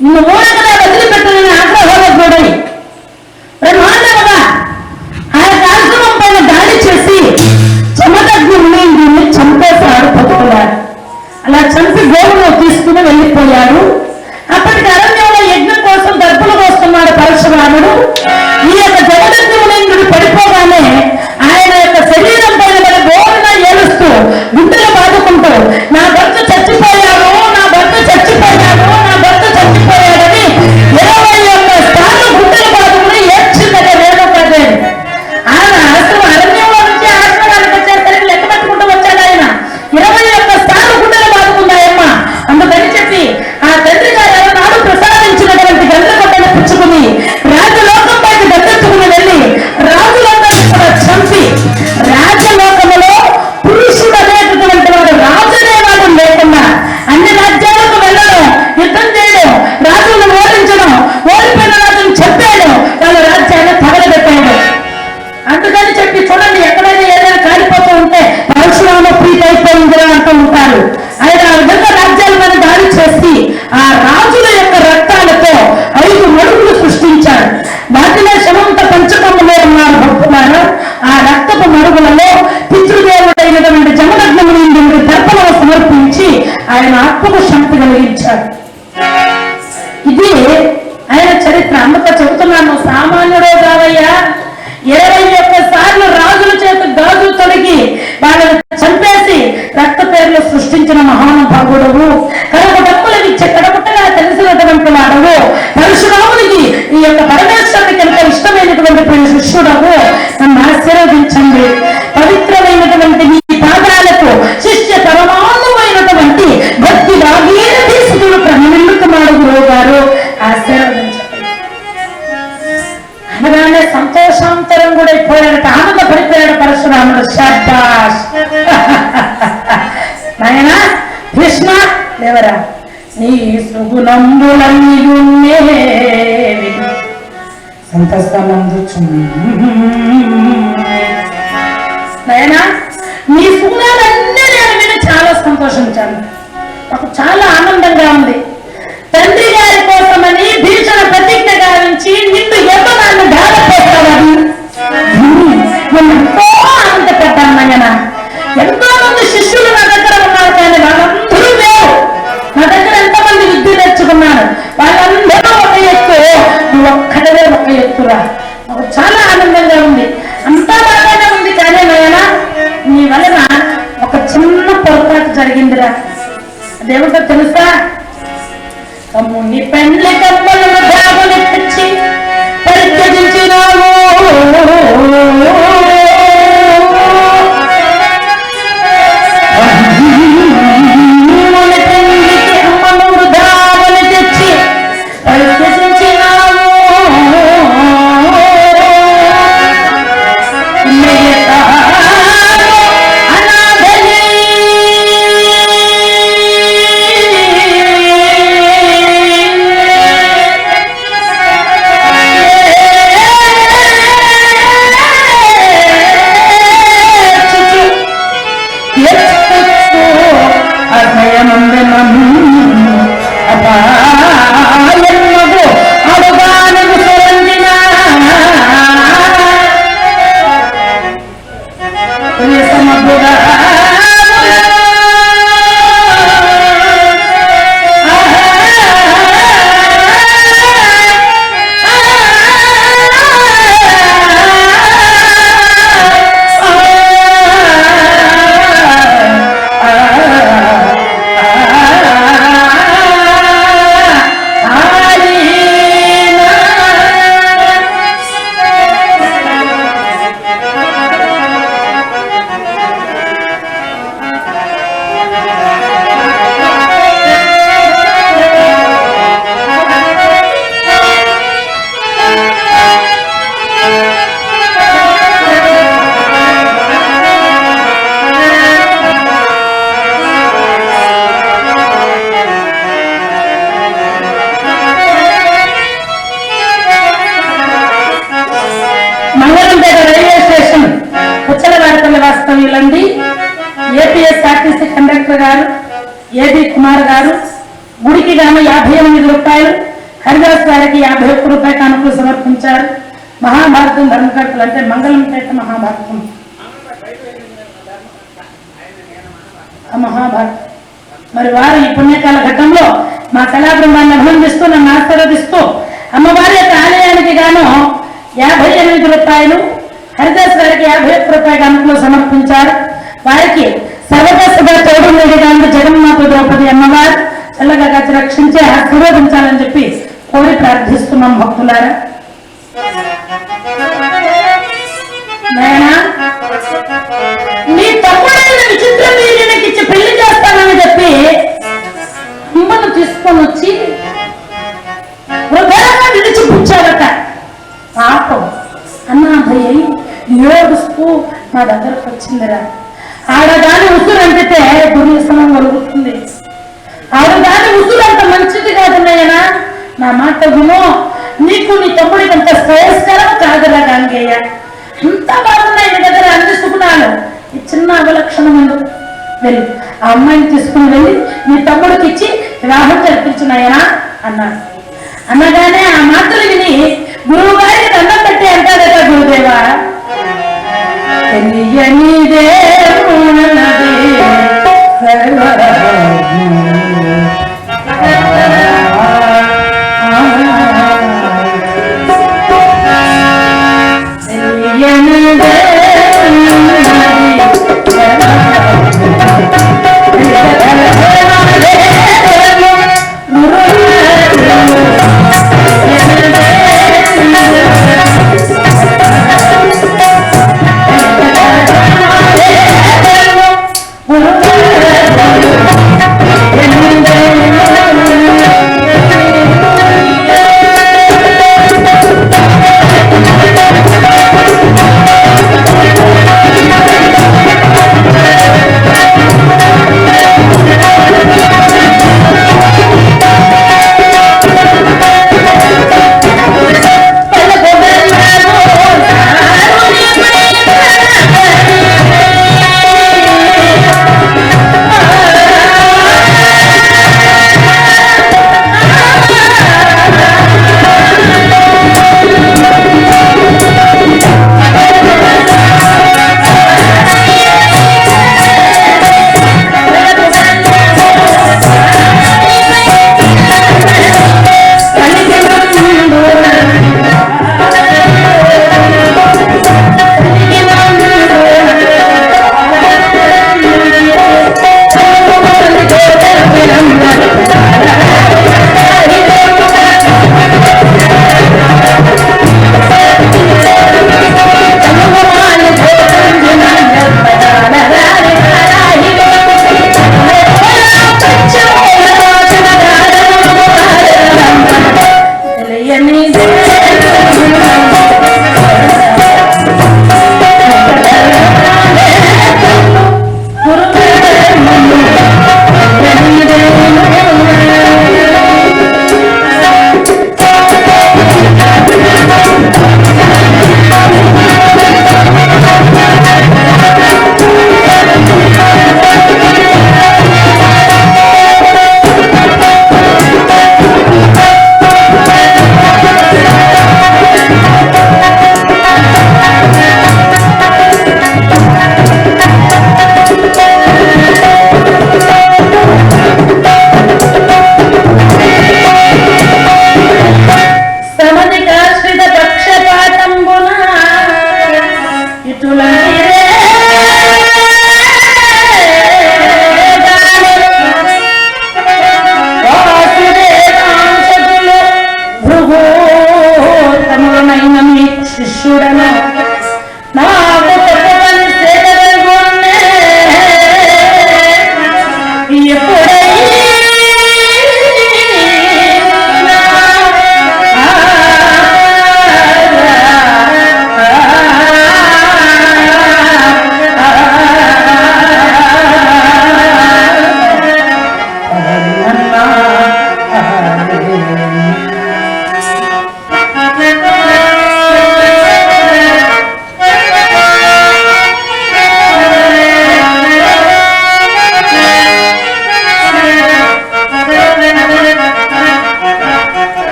ಇನ್ನು ಮೂಲಕ ಬದಲಿ ಪಟ್ಟಣ ಆಗ್ರಹ ಹೋಗೋದು ನೋಡಿ estamos యాభై ఎనిమిది రూపాయలు హరిదాస్ గారికి యాభై ఒక్క రూపాయ కానుకలు సమర్పించారు. మహాభారతం ధర్మకర్తలు అంటే మంగళం పేట మహాభారతం. మహాభారతం. మరి వారు ఈ పుణ్యకాల ఘట్టంలో మా కళా బృందాన్ని అభినందిస్తూ నన్ను ఆశీర్వదిస్తూ అమ్మవారి యొక్క ఆలయానికి గాను యాభై ఎనిమిది రూపాయలు హరిదాస్ గారికి యాభై ఒక్క రూపాయ కానుకలు సమర్పించారు. వారికి సర్వదశగా తోడు గాంధీ జగన్మాత ద్రౌపది అమ్మవారు చల్లగా కాచి రక్షించి ఆశీర్వదించాలని చెప్పి కోరి ప్రార్థిస్తున్నాం భక్తులారా. నాయనా నీ తమ్ముడైన విచిత్ర వీరునికి ఇచ్చి పెళ్ళి చేస్తానని చెప్పి అమ్మను తీసుకొని వచ్చి వృధాగా విడిచిపుచ్చారట పాపం అన్నాభయ్య ఏడుస్తూ నా దగ్గరకు వచ్చిందిరా. ఆడదాని ఉసురు అంటితే దుర్వ్యసనం కలుగుతుంది ఆడదాని ఉసులు అంత మంచిది కాదు నాయనా. నా మాట విను. నీకు నీ తమ్ముడికి అంత శ్రేయస్కరం కాదురా గాంగేయ అంత బాగున్నాయి నీ దగ్గర అన్ని సుగుణాలు ఈ చిన్న అవలక్షణం ఎందుకు వెళ్ళి. ఆ అమ్మాయిని తీసుకుని వెళ్ళి నీ తమ్ముడికి ఇచ్చి వివాహం జరిపించినాయనా అన్నాడు అనగానే ఆ మాటలు విని గురువు గారికి దండం పెట్టి అంటాడట గురుదేవా. తెలియనిదే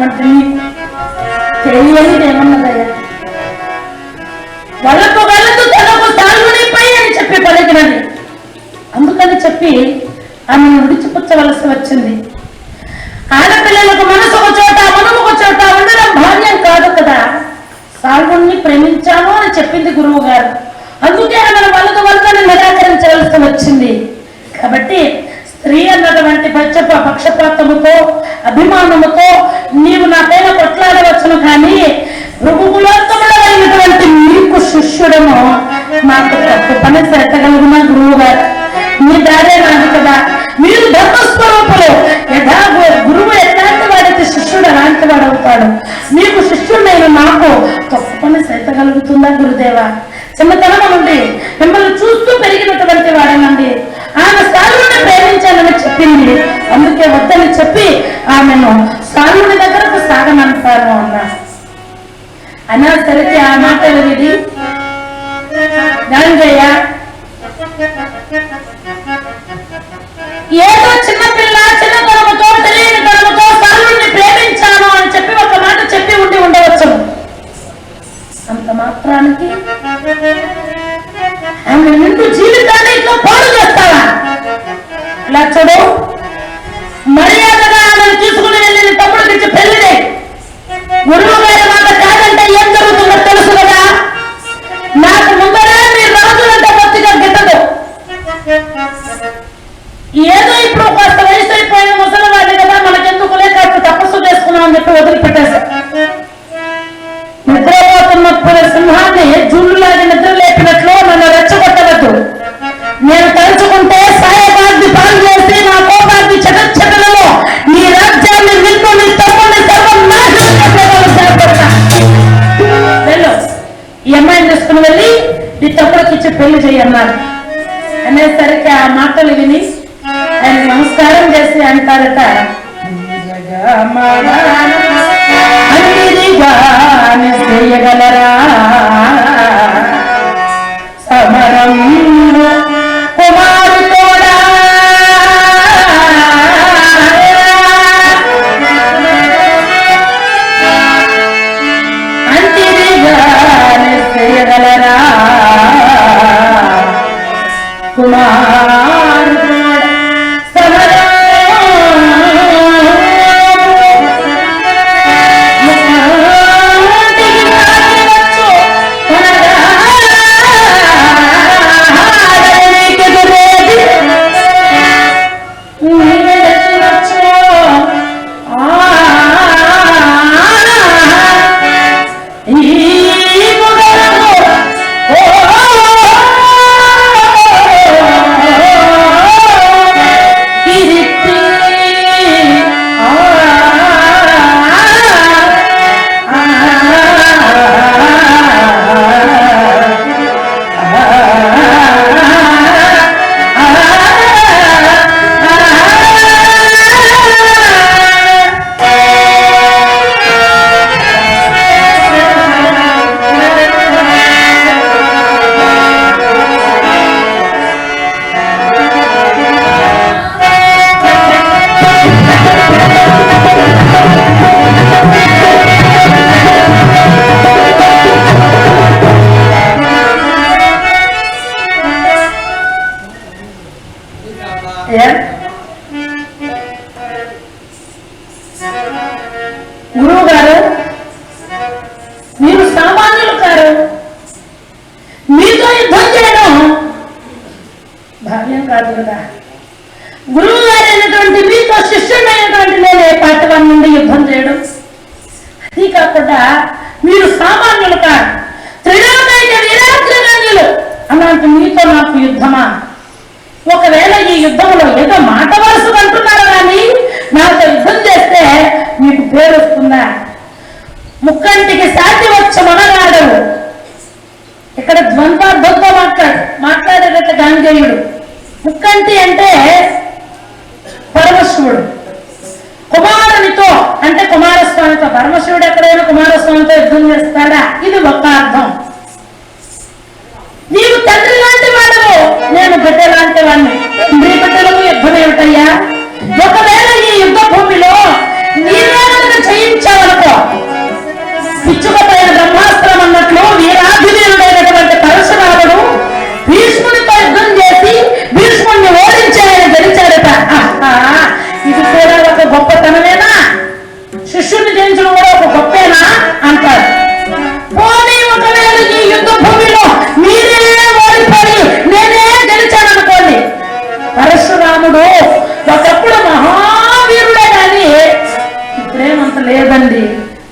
ముఖ్యమంత్రిని చేయని ఏమన్నదయ్యా? వాళ్ళకు వాళ్ళకు తనకు అని చెప్పి పలికినది. అందుకని చెప్పి ఆమెను విడిచిపుచ్చవలసి వచ్చింది. పక్ష పక్షపాతముతో అభిమానముతో నీవు నా పైన కొట్లాడవచ్చును కానీ ప్రభు కులోత్తములైనటువంటి నీకు శిష్యుడము మాకు తప్పు పని పెట్టగలుగున గురువు గారు మీ దారే నాది కదా. మీరు ధర్మస్వరూపులు. యథా గురువు ఎట్లాంటి వాడైతే శిష్యుడు అలాంటి వాడు అవుతాడు మీకు శిష్యుడైన నాకు తప్పు పని చేతగలుగుతుందా గురుదేవా? చిన్నతనం నుండి మిమ్మల్ని చూస్తూ పెరిగినటువంటి వాడనండి. ఆమె సాలుని ప్రేమించాలని చెప్పింది. అందుకే వద్దని చెప్పి ఆమెను సాలుని దగ్గరకు సాగనంటాను అన్నా. అనేసరికి ఆ మాటలు విని గంగయ్య ఏదో చిన్నపిల్ల చిన్న తరముతో తెలియని తరముతో సాలుని ప్రేమించాను అని చెప్పి ఒక మాట చెప్పి ఉండి ఉండవచ్చు. అంత మాత్రానికి ఇలా చూడు మర్యాదగా ఆమెను తీసుకుని వెళ్ళిన తమ్ముడికి ఇచ్చి పెళ్ళిడే గురువు గారి మాట కాదంటే ఏం జరుగుతుందో తెలుసు కదా? నాకు ముందరే మీ రాజులంటే బొత్తిగా గిట్టదు. ఏదో ఇప్పుడు కాస్త వయసు అయిపోయిన ముసలివాడి కదా మనకెందుకులే కాస్త తపస్సు చేసుకున్నాం అని చెప్పి వదిలిపెట్టేశారు నిద్రపోతున్నప్పుడు సింహాన్ని జుల్లు అమ్మాయిని తీసుకుని వెళ్ళి నీ తమ్ముడికి ఇచ్చి పెళ్ళి చేయన్నారు అనేసరికి ఆ మాటలు విని ఆయన నమస్కారం చేసి అంటారట. చేయగలరా? భావ్యం కాదు కదా. గురువు గారైనటువంటి మీతో శిష్యుడైనటువంటి నేను ఏ నుండి యుద్ధం చేయడం. అది కాకుండా మీరు సామాన్యులు కాదు త్రిలోకైక వీరాగ్రగణ్యులు అలాంటి మీతో నాకు యుద్ధమా? ఒకవేళ ఈ యుద్ధంలో ఏదో మాట వరుస అంటున్నారు కానీ నాతో యుద్ధం చేస్తే మీకు పేరు వస్తుందా ముక్కంటికి సాటి వచ్చి ఇక్కడ ద్వంద్వార్థంతో మాట్లాడు. మాట్లాడేటట్టు గాంధేయుడు ముక్కంటి అంటే పరమశివుడు. కుమారునితో అంటే కుమారస్వామితో. పరమశివుడు ఎక్కడైనా కుమారస్వామితో యుద్ధం చేస్తాడా? ఇది ఒక అర్థం అయిపోయింది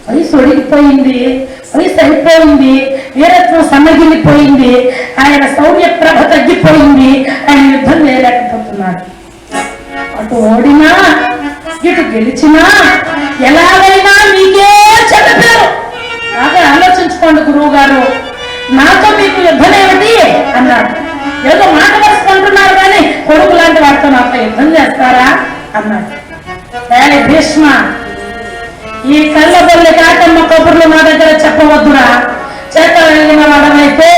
వయసు అయిపోయింది వీరత్వం సన్నగిల్లిపోయింది ఆయన సౌర్య ప్రభ తగ్గిపోయింది. ఆయన యుద్ధం చేయలేకపోతున్నాడు. అటు ఓడినా ఇటు గెలిచినా ఎలాగైనా మీకే చెడ్డ పేరు బాగా ఆలోచించుకోండి గురువు గారు నాతో మీకు యుద్ధం ఏమిటి? అన్నాడు. ఏదో మాట వరుసుకుంటున్నారు కానీ కొడుకు లాంటి వాడితో నాతో యుద్ధం చేస్తారా? అన్నాడు. భీష్మ ఈ కళ్ళబొల్లి కాటమ్మ కబుర్లు మా దగ్గర చెప్పవద్దురా. చేతగలిగిన వాడమైతే